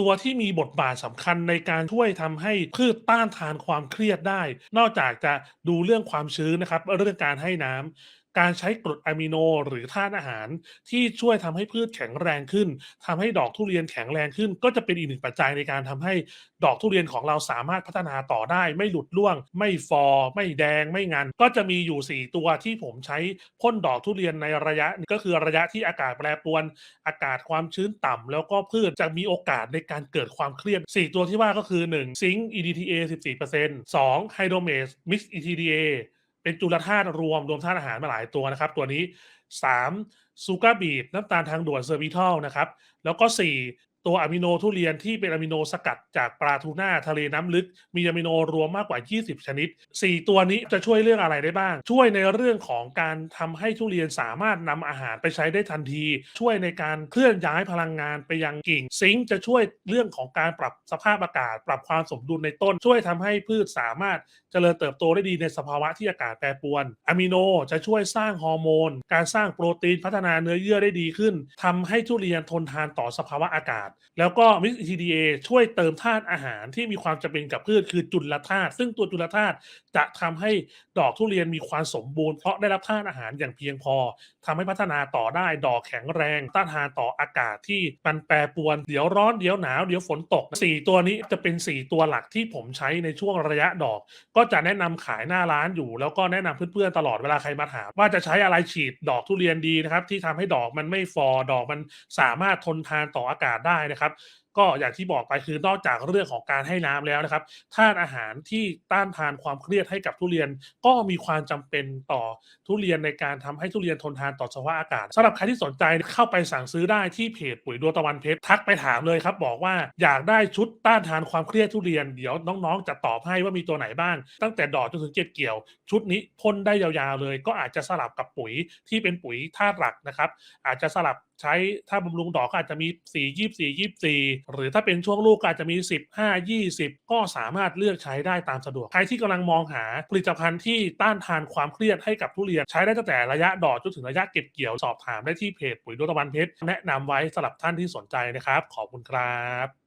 ตัวที่มีบทบาทสำคัญในการช่วยทำให้พืชต้านทานความเครียดได้ นอกจากจะดูเรื่องความชื้นนะครับ เรื่องการให้น้ำ การใช้กรดอะมิโนหรือธาตุอาหาร ที่ช่วยทำให้พืชแข็งแรงขึ้นทำให้ดอกทุเรียนแข็งแรงขึ้น ก็จะเป็นอีกหนึ่งปัจจัยในการทำให้ดอกทุเรียนของเราสามารถพัฒนาต่อได้ ไม่หลุดร่วง ไม่ฟอ ไม่แดงไม่งัน ก็จะมีอยู่ 4 ตัวที่ผมใช้พ่นดอกทุเรียนในระยะก็คือระยะที่อากาศแปรปรวน อากาศความชื้นต่ำแล้วก็พืชจะมีโอกาสในการเกิดความเครียด 4 ตัวที่ว่าก็คือ 1. ซิงค์ EDTA 14% 2. ไฮโดรเมส Mix ETDA เป็นจุลธาตุรวมรวมธาตุอาหารมาหลายตัวนะครับ ตัวนี้ 3. ซูการ์บีดน้ำตาลทางด่วนเซอร์วิทัลนะครับ แล้วก็ 4. ตัวอะมิโนทุเรียนที่เป็นอะมิโนสกัดจากปลาทูน่าทะเลน้ำลึก มีอะมิโนรวมมากกว่า 20 ชนิด 4 ตัวนี้จะช่วยเรื่องอะไรได้บ้าง ช่วยในเรื่องของการทำให้ทุเรียนสามารถนำอาหารไปใช้ได้ทันที ช่วยในการเคลื่อนย้ายพลังงานไปยังกิ่ง ซิงค์จะช่วยเรื่องของการปรับสภาพอากาศ ปรับความสมดุลในต้น ช่วยทำให้พืชสามารถเจริญเติบโตได้ดีในสภาวะที่อากาศแปรปรวนอะมิโนจะช่วยสร้างฮอร์โมน การสร้างโปรตีนพัฒนาเนื้อเยื่อได้ดีขึ้นทำให้ทุเรียนทนทานต่อสภาวะอากาศแล้วก็มิส TDA ช่วยเติมธาตุอาหารที่มีความจำเป็นกับพืชคือจุลธาตุซึ่งตัวจุลธาตุจะทำให้ดอกทุเรียนมีความสมบูรณ์เพราะได้รับธาตุอาหารอย่างเพียงพอทำให้พัฒนาต่อได้ดอกแข็งแรงต้านทานต่ออากาศที่มันแปรปรวนเดี๋ยวร้อนเดี๋ยวหนาวเดี๋ยวฝนตก 4 ตัวนี้จะเป็น 4 ตัวหลักที่ผมใช้ในช่วงระยะดอก ก็จะแนะนำขายหน้าร้านอยู่ แล้วก็แนะนำเพื่อนๆตลอดเวลาใครมาถามว่าจะใช้อะไรฉีดดอกทุเรียนดีนะครับที่ทำให้ดอกมันไม่ฟอดอกมันสามารถทนทานต่ออากาศได้นะครับ ก็อย่างที่บอกไปคือนอกจากเรื่องของการให้น้ำแล้วนะครับธาตุอาหารที่ต้านทานความเครียดให้กับทุเรียน ก็มีความจำเป็นต่อทุเรียนในการทำให้ทุเรียนทนทานต่อสภาวะอากาศสำหรับใครที่สนใจเข้าไปสั่งซื้อได้ที่เพจปุ๋ยดวงตะวันเพชรทักไปถามเลยครับ บอกว่าอยากได้ชุดต้านทานความเครียดทุเรียนเดี๋ยวน้องๆ จะตอบให้ว่ามีตัวไหนบ้าง ตั้งแต่ดอกจนถึงเก็บเกี่ยว ชุดนี้พ่นได้ยาวๆเลย ก็อาจจะสลับกับปุ๋ยที่เป็นปุ๋ยธาตุหลักนะครับ อาจจะสลับใช้ถ้าบำรุงดอกก็อาจจะมี 4 24 24หรือถ้าเป็นช่วงลูกอาจจะมี 15 20 ก็สามารถเลือกใช้ได้ตามสะดวก ใครที่กำลังมองหาผลิตภัณฑ์ที่ต้านทานความเครียดให้กับทุเรียน ใช้ได้ตั้งแต่ระยะดอกจนถึงระยะเก็บเกี่ยวสอบถามได้ที่เพจปุ๋ยดวงตะวันเพชรแนะนำไว้สำหรับท่านที่สนใจนะครับ ขอบคุณครับ